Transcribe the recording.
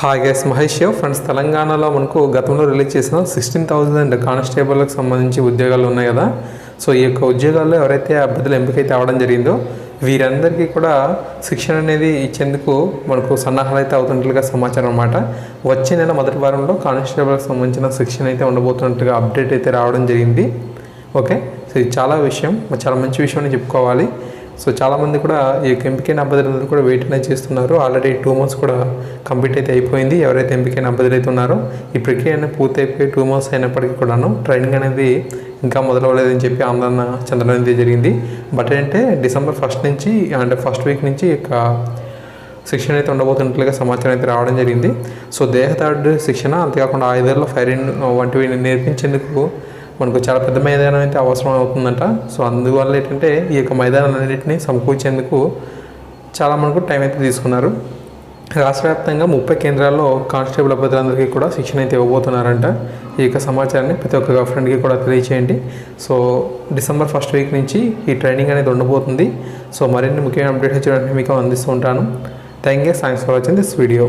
Hi guys Mahesh Shiv friends తెలంగాణలో మనకు గతంలో రిలీజ్ చేసిన సిక్స్టీన్ థౌజండ్ కానిస్టేబుల్కి సంబంధించి ఉద్యోగాలు ఉన్నాయి కదా. సో ఈ యొక్క ఉద్యోగాల్లో ఎవరైతే అభ్యర్థులు ఎంపికైతే అవ్వడం జరిగిందో వీరందరికీ కూడా శిక్షణ అనేది ఇచ్చేందుకు మనకు సన్నాహాలు అయితే అవుతున్నట్లుగా సమాచారం అనమాట వచ్చే నెల మొదటి వారంలో కానిస్టేబుల్కి సంబంధించిన శిక్షణ అయితే ఉండబోతున్నట్టుగా అప్డేట్ అయితే రావడం జరిగింది. ఓకే సో ఇది చాలా విషయం చాలా మంచి విషయం అని చెప్పుకోవాలి. సో చాలామంది కూడా ఈ యొక్క ఎంపికైన అభ్యర్థులు కూడా వెయిట్ అనేది చేస్తున్నారు. ఆల్రెడీ టూ మంత్స్ కూడా కంప్లీట్ అయితే అయిపోయింది. ఎవరైతే ఎంపికైన అభ్యర్థులు అయితే ఉన్నారో ఈ ప్రక్రియ అనేది పూర్తి అయిపోయి టూ మంత్స్ అయినప్పటికీ కూడాను ట్రైనింగ్ అనేది ఇంకా మొదలవ్వలేదని చెప్పి ఆందోళన చెందడం అనేది జరిగింది. బట్ ఏంటంటే డిసెంబర్ ఫస్ట్ నుంచి అంటే ఫస్ట్ వీక్ నుంచి ఇక శిక్షణ అయితే ఉండబోతున్నట్లుగా సమాచారం అయితే రావడం జరిగింది. సో దేహదాడు శిక్షణ అంతేకాకుండా ఆయుధాల్లో ఫైరింగ్ వంటివి నేర్పించేందుకు మనకు చాలా పెద్ద మైదానం అయితే అవసరం అవుతుందంట. సో అందువల్ల ఏంటంటే ఈ యొక్క మైదానాలన్నింటినీ సమకూర్చేందుకు చాలా మనకు టైం అయితే తీసుకున్నారు. రాష్ట్ర వ్యాప్తంగా ముప్పై కేంద్రాల్లో కానిస్టేబుల్ అభ్యర్థులందరికీ కూడా శిక్షణ అయితే ఇవ్వబోతున్నారంట. ఈ యొక్క సమాచారాన్ని ప్రతి ఒక్క ఫ్రెండ్కి కూడా తెలియచేయండి. సో డిసెంబర్ ఫస్ట్ వీక్ నుంచి ఈ ట్రైనింగ్ అనేది ఉండబోతుంది. సో మరిన్ని ముఖ్యమైన అప్డేట్స్ చూడడానికి మీకు అందిస్తూ ఉంటాను. Thank you. Thanks for watching this video.